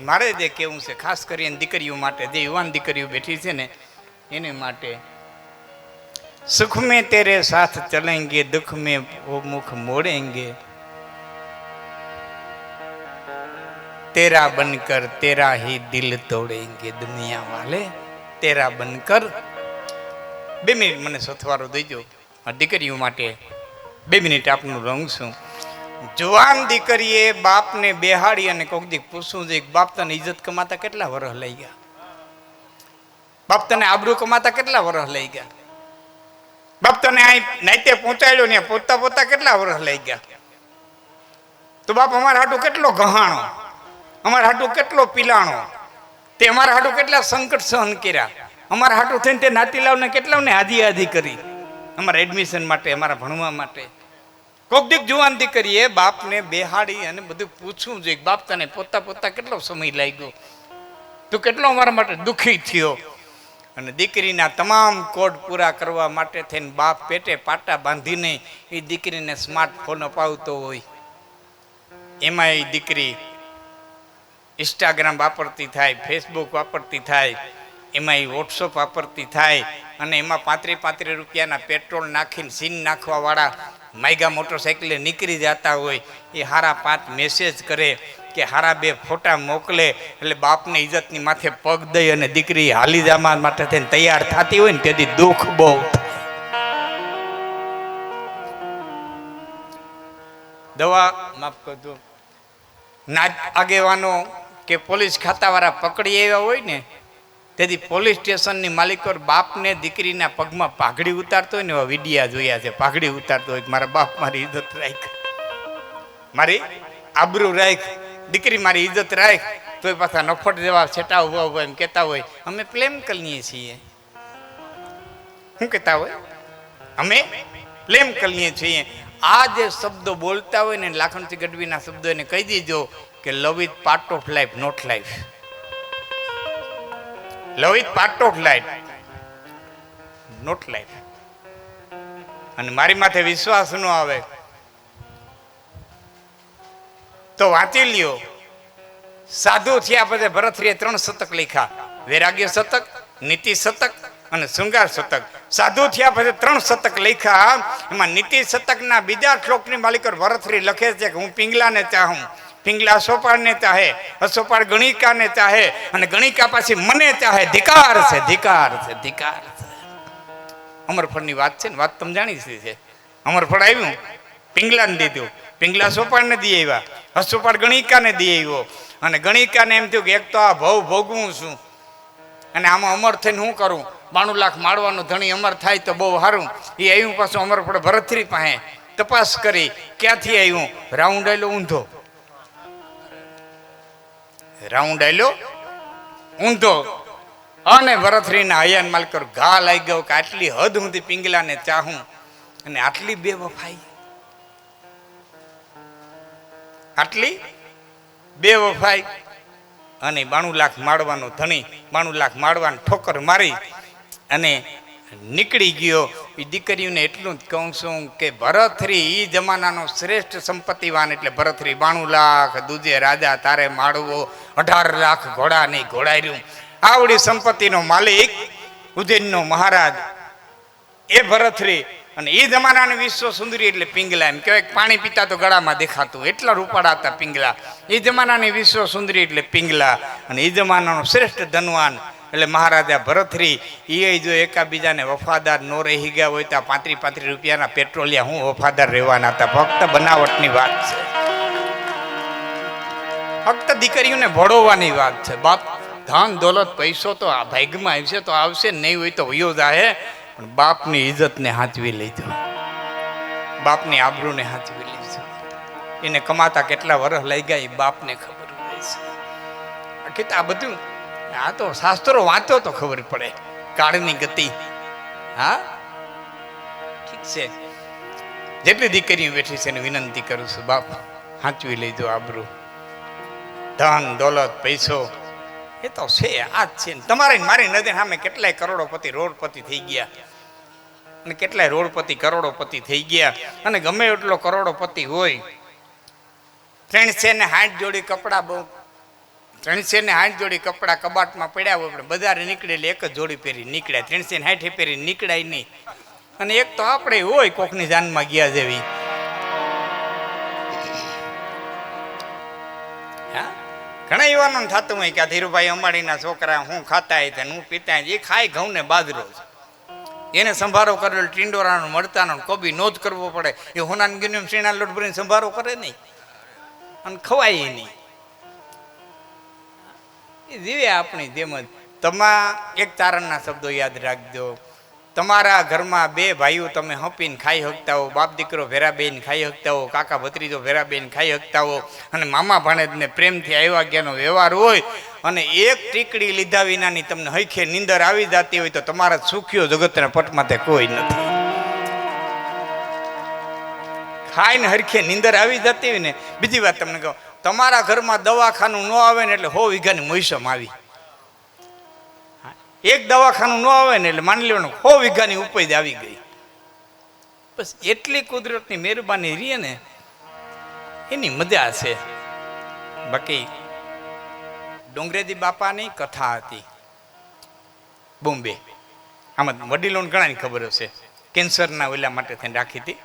મારે જે કેવું છે, ખાસ કરીને દીકરીઓ માટે, જે યુવાન દીકરીઓ બેઠી છે ને, એને માટે સુખ મેં તેરે સાથ ચલેંગે દુઃખ મેં ઓ મુખ મોડેંગે. તેરા બનકર તેરા હી દિલ તોડેંગે દુનિયા વાલે. તેરા બનકર બે મિનિટ મને સથવારો આ દીકરીઓ માટે બે મિનિટ આપનું રહું છું. જુવાન દીકરીએ બાપને બેહાડી અને કોક દીક પૂછવું છે બાપ તને ઇજ્જત કમાતા કેટલા વરસ લઈ ગયા? બાપ તને આબરૂ કમાતા કેટલા વરસ લઈ ગયા? બાપ તને અહીં નાઈતે પહોંચાડ્યો ને પોતા પોતા કેટલા વરસ લઈ ગયા? તો બાપ અમારા હાટું કેટલો ગહાણો? અમારા હાટું કેટલો પીલાણો? તે અમારા હાટું કેટલા સંકટ સહન કર્યા? અમારા હાટું થઈને તે નાતીલાવને કેટલાને આધી આધી કરી? અમારા એડમિશન માટે, અમારા ભણવા માટે. કોક દીક જુવાન દીકરીએ બાપને બેહાડી અને બધું પૂછવું જોઈએ બાપ તને પોતા પોતા કેટલો સમય લાગ્યો? તું કેટલો મારા માટે દુઃખી થયો? અને દીકરીના તમામ કોડ પૂરા કરવા માટે થઈને બાપ પેટે પાટા બાંધીને એ દીકરીને સ્માર્ટફોન અપાવતો હોય. એમાં એ દીકરી ઇન્સ્ટાગ્રામ વાપરતી થાય ફેસબુક વાપરતી થાય, એમાં એ વોટ્સઅપ વાપરતી થાય અને એમાં પાંત્રી પાંત્રી રૂપિયાના પેટ્રોલ નાખીને સીન નાખવાવાળા માયગા મોટરસાઇકલે નીકળી જતા હોય, એ હારા પાંચ મેસેજ કરે કે હારા બે ફોટા મોકલે, એટલે બાપને ઇજ્જતની માથે પગ દઈ અને દીકરી હાલી જવા માટે થઈને તૈયાર થતી હોય ને તેથી દુઃખ બહુ દવા માફ કરજો. ના આગેવાનો કે પોલીસ ખાતાવાળા પકડી આવ્યા હોય ને તેથી પોલીસ સ્ટેશનની માલિકો બાપને દીકરીના પગમાં પાઘડી ઉતારતો હોય ને એવા વિડિયા જોયા છે. પાઘડી ઉતારતો હોય મારા બાપ મારી ઇજ્જત રાખ. મારી આબરૂ રાખ. દીકરી મારી ઇજ્જત રાખ. તો એ પાછા નફટ જેવા છેટા ઊભા ઊભા એમ કહેતા હોય. અમે પ્રેમ કરીએ છીએ. શું કહેતા હોય? અમે પ્રેમ કરીએ છીએ. આ જે શબ્દો બોલતા હોય ને લાખણસિંહ ગઢવીના શબ્દો એને કહી દીધો કે love is part of life not life love is part of life not life અને મારી માથે વિશ્વાસ ન આવે. તો વાંચી લ્યો સાધુ થયા પછી ભરતરીએ ત્રણ શતક લખ્યા. વૈરાગ્ય શતક, નીતિ શતક અને શૃંગાર શતક. સાધુ થયા પછી ત્રણ શતક લખ્યા. એમાં નીતિ શતકના બીજા શ્લોકની માલિકર ભરતરી લખે છે કે હું પિંગલાને ચાહું. પિંગલા સોપાળને ચાહે અસોપાળ ગણિકાને ચાહે, અને ગણિકા પાછી મને ચાહે, ધિકાર છે ધિકાર છે ધિકાર છે. અમરફળની વાત છે ને, વાત તમે જાણી છે અમરફળ આવ્યું? પિંગલાને દીધું. પિંગલા સોપાળને દઈ આવ્યા. અસોપાળ ગણિકાને દઈ આવ્યો. અને ગણિકાને એમ થયું કે એક તો આ ભવ ભોગવું છું. અને આમાં અમર થઈને શું કરું? બાણું લાખ માળવાનું ધણી અમર થાય તો બહુ સારું. એ આવ્યું પાછું અમરફળ ભરતરી પાસે. તપાસ કરી, ક્યાંથી આવ્યું? રાઉન્ડ આવેલો ઊંધો. રાઉન્ડ આલ્યો ઊંધો. અને વરથરીના હયાન માલકર ઘા લાગી ગયો કે આટલી હદ સુધી પિંગલાને ચાહું અને આટલી બે વફાઈ. આટલી બે વફાઈ. અને બાણું લાખ માળવાનો ધણી બાણું લાખ માળવાની ઠોકર મારી અને નીકળી ગયો એ દીકરીઓને એટલું જ કહું છું કે ભરતરી એ જમાનાનો શ્રેષ્ઠ સંપત્તિવાન એટલે ભરતરી બાણું લાખ દૂજે રાજા તારે માળવો, અઢાર લાખ ઘોડા નહીં ઘોડાર્યું આવડી સંપત્તિનો માલિક ઉજ્જૈનનો મહારાજ. એ ભરતરી અને એ જમાનાની વિશ્વ સુંદરી એટલે પિંગલા. એમ કહેવાય પાણી પીતા તો ગળામાં દેખાતું, એટલા રૂપાળા હતા પિંગલા. એ જમાનાની વિશ્વ સુંદરી એટલે પિંગલા. અને એ જમાનાનો શ્રેષ્ઠ ધનવાન એટલે મહારાજા ભરતરી એ જો એકાબીજાને વફાદાર નો રહી ગયા હોય તો આ પાંત્રીસ પાંત્રીસ રૂપિયાના પેટ્રોલિયા હું વફાદાર રહેવાના હતા. ફક્ત બનાવટની વાત છે. ફક્ત દીકરીઓને ભળોવાની વાત છે. બાપ, ધન, દોલત, પૈસો તો આ ભાગ્યમાં આવશે, તો આવશે નહીં હોય તો વયો જાહે. પણ બાપની ઇજ્જતને હાંચવી લીધો બાપની આબરૂને હાંચવી લીધો એને કમાતા કેટલા વર્ષ લઈ ગયા એ બાપને ખબર હોય છે. આ બધું આ તો શાસ્ત્રો વાંચો તો ખબર પડે. કાળની ગતિ. હા? ઠીક છે. જેટલી દીકરીઓ બેઠી છે એને વિનંતી કરું છું, બાપ, હાંચવી લેજો આબરૂ. ધન, દોલત, પૈસો, એ તો છે, આ જ છે. તમારે મારી નજર સામે કેટલાય કરોડોપતિ, રોડપતિ થઈ ગયા. અને કેટલાય રોડપતિ, કરોડોપતિ થઈ ગયા. અને ગમે એટલો કરોડોપતિ હોય ત્રણ છે ને હાથ જોડી કપડાં બહુ ત્રણસે ને હાથ જોડી કપડાં કબાટમાં પડ્યા હોય આપણે બજારે નીકળેલી એક જ જોડી પહેરી નીકળ્યા. ત્રણસે ને હાથે પહેરી નીકળાય નહીં. અને એક તો આપણે હોય કોકની જાનમાં ગયા જેવી. ઘણા યુવાનોને થતું હોય કે ધીરુભાઈ અંબાણીના છોકરા હું ખાતા હોય હું પીતા એ ખાય ઘઉં ને બાજરો એને સંભારો કરેલો ટીંડોરાનો મળતાનો કોબી નો જ કરવો પડે. એ હોનાન ગીનું શીણા લોટ ભરીને સંભારો કરે નહીં. અને ખવાય નહીં. જીવે આપણી જેમ જ. તમા એક તારણના શબ્દો યાદ રાખજો. તમારા ઘરમાં બે ભાઈઓ તમે હપીને ખાઈ શકતા હો, બાપ દીકરો ભેરા બેન ખાઈ શકતા હો, કાકા ભત્રીજો ભેરા બેન ખાઈ શકતા હો, અને મામા ભાણેજને પ્રેમથી આવ્યા ગયાનો વ્યવહાર હોય, અને એક ટીકડી લીધા વિનાની તમને હૈખે નીંદર આવી જતી હોય તો તમારા સુખ્યો જગતના પટમાં તે કોઈ નથી. ખાઈને હરખે નીંદર આવી જતી હોય ને, બીજી વાત તમને કહું, તમારા ઘરમાં દવાખાનું ન આવે ને એટલે હો વીઘાની મોસમ આવી. એક દવાખાનું ન આવે ને એટલે માની લેવાનું હો વીઘાની ઉપજ આવી ગઈ. બસ એટલી કુદરતની મહેરબાની રીએ ને, એની મજા છે. બાકી, ડુંગરેજી બાપાની કથા હતી. બોમ્બે. આમાં વડીલોને ઘણાની ખબર હશે કેન્સરના ઓલા માટે થઈને રાખી હતી.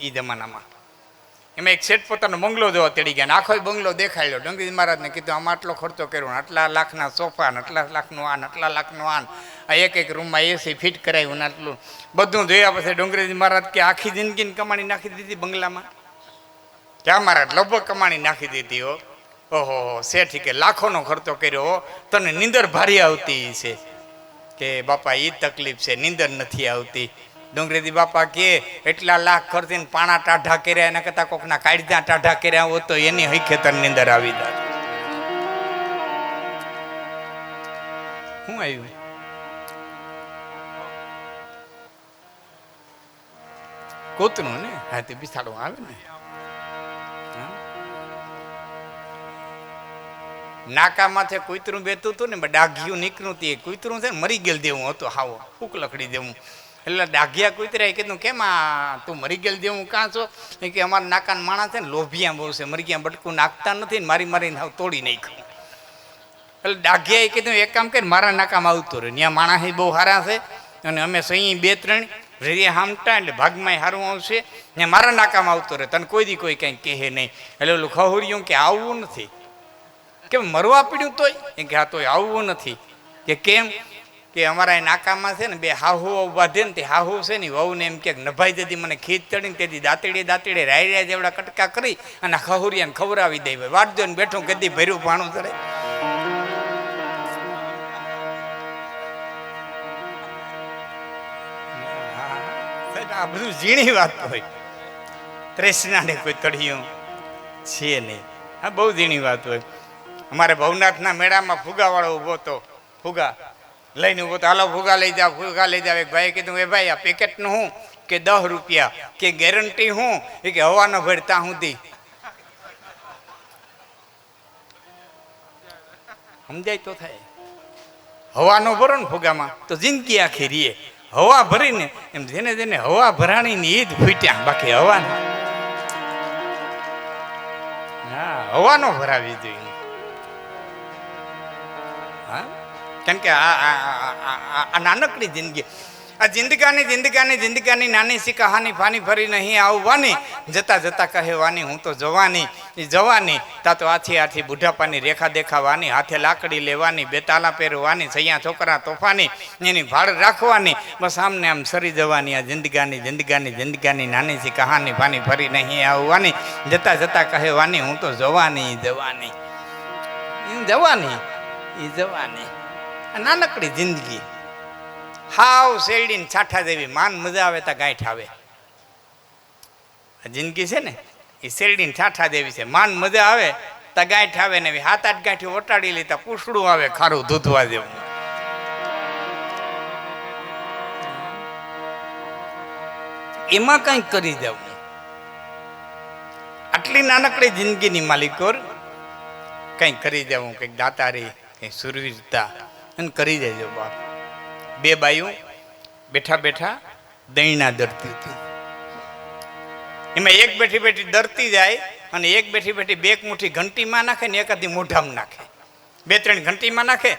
એ જમાનામાં. એમાં એક શેઠ પોતાનો બંગલો જોવા તેડી ગયા આખો બંગલો દેખાડ્યો. ડંગરી મહારાજને કીધું, આમાં આટલો ખર્ચો કર્યો આટલા લાખના સોફા ને આટલા લાખનું આન, આટલા લાખનું આન. આ એક એક રૂમમાં એસી ફિટ કરાવ્યું ને આટલું. બધું જોયા પછી ડુંગરેજી મહારાજ કે આખી જિંદગીની કમાણી નાખી દીધી બંગલામાં? ક્યાં મહારાજ લગભગ કમાણી નાખી દીધી હો. ઓહો શેઠી કે લાખોનો ખર્ચો કર્યો તને નીંદર ભારી આવતી છે. કે બાપા એ તકલીફ છે, નીંદર નથી આવતી. ડુંગરેજી બાપા કે, એટલા લાખ ખર્ચીને પાણા ટાઢા કર્યા, એના કરતાં કોકના કાઢ્યા ટાઢા કર્યા હોત તો એની હૈખે તને નીંદર આવી જાય શું આવ્યું? કૂતરું ને? હા, તે બિસાડવા આવે ને. નાકામાંથી કૂતરું બેતું હતું ને, ડાઘિયું નીકળ્યું તે કૂતરું છે ને, મરી ગયેલ દેવું હતું, હાવો, ફૂક લકડી દેવું. એટલે ડાઘિયા કૂતરાએ કીધું, કેમ આ તું મરી ગયેલ દેવું કાં છો? કે, અમારા નાકાન માણસ છે ને, લોભિયા બહુ છે, મરી ગયા, બટકું નાખતા નથી ને મારી મારીને હાવ તોડી નાખ્યું. એટલે ડાઘિયાએ કીધું, એક કામ કરી, મારા નાકામાં આવતું રહે ત્યાં માણસ બહુ સારા છે અને અમે સહી બે ત્રણ રેડિયા હામટા એટલે ભાગમાં સારું આવશે. ને મારા નાકામાં આવતો રહે તને કોઈ દી કોઈ કંઈ કહે નહીં. એટલે ઓલું ખહુર્યું કે આવવું નથી. કેમ મરવા પીડ્યું તોય? કે, હા, તોય આવવું નથી. કે, કેમ? કે અમારા નાકામાં છે ને બે હાહુ બાંધે ને તે હાહુ છે ને વહુને એમ કે નભાઈ જતી મને ખીચ ચડીને તેથી દાંતડીએ દાંતડીએ રાયડ્યા જેવડા કટકા કરી અને ખહુરિયાને ખવડાવી દે. વાટ જો ને બેઠું કદી ભર્યું ભાણું ચડે. આ બધું ઝીણી વાત હોય. ત્રેષ્ણાને કોઈ તળિયું છે નહીં. આ બહુ ઝીણી વાત હોય. અમારે ભવનાથના મેળામાં ફુગાવાળો ઊભો હતો. ફુગા. લઈને ઊભો તો, હાલો ફુગા લઈ જાવ ફુગા લઈ જાવ એક ભાઈ કીધું, એ ભાઈ, આ પેકેટનું હું કે દસ રૂપિયા કે ગેરંટી હું એ કે હવાનો ભરતા હું સુધી. સમજાય તો થાય. હવાનો ભરો ને ફુગામાં તો જિંદગી આખી રીએ. હવા ભરીને એમ જેને જેને હવા ભરાણીની ઈદ ફૂટ્યા, બાકી હવા ન. હા હવાનો ભરાવી જોઈએ. કેમ કે આ નાનકડી જિંદગી. આ જિંદગાની જિંદગાની જિંદગાની નાની સી કહાની ફાની ફરી નહીં આવવાની. જતા જતા કહેવાની હું તો જવાની જવાની. તા તો આથી આથી બુઢાપાની રેખા દેખાવાની, હાથે લાકડી લેવાની, બે તાલા પહેરવાની, સૈયા છોકરા તોફાની, એની ભાડ રાખવાની. બસ આમને આમ સરી જવાની આ જિંદગાની જિંદગાની જિંદગાની નાની સી કહાની ફાની ફરી નહીં આવવાની. જતા જતા કહેવાની હું તો જવાની જવાની. જવાની એ જવાની. નાનકડી જિંદગી. હાવ શેરડીને છાઠા દેવી માન મજા આવે તા ગાંઠ આવે. જિંદગી છે ને, એ શેરડીને છાઠા દેવી છે. માન મજા આવે તા ગાંઠ આવે ને હાથ આઠ ગાંઠી ઓટાડી લેતા પૂછડું આવે ખારું ધૂધવા જેવું. એમાં કંઈક કરી દેવું આટલી નાનકડી જિંદગીની માલિકોર કંઈક કરી દેવું કંઈક દાતારી કંઈક સુરવીરતા. અને કરી દેજો બાપ. બે બાયુ બેઠા બેઠા દહીંના દરતી હતી એમાં એક બેઠી બેઠી દરતી જાય અને એક બેઠી બેઠી બે મુઠ્ઠી ઘંટીમાં નાખે ને એકાદી મોઢામાં નાખે. બે ત્રણ ઘંટીમાં નાખે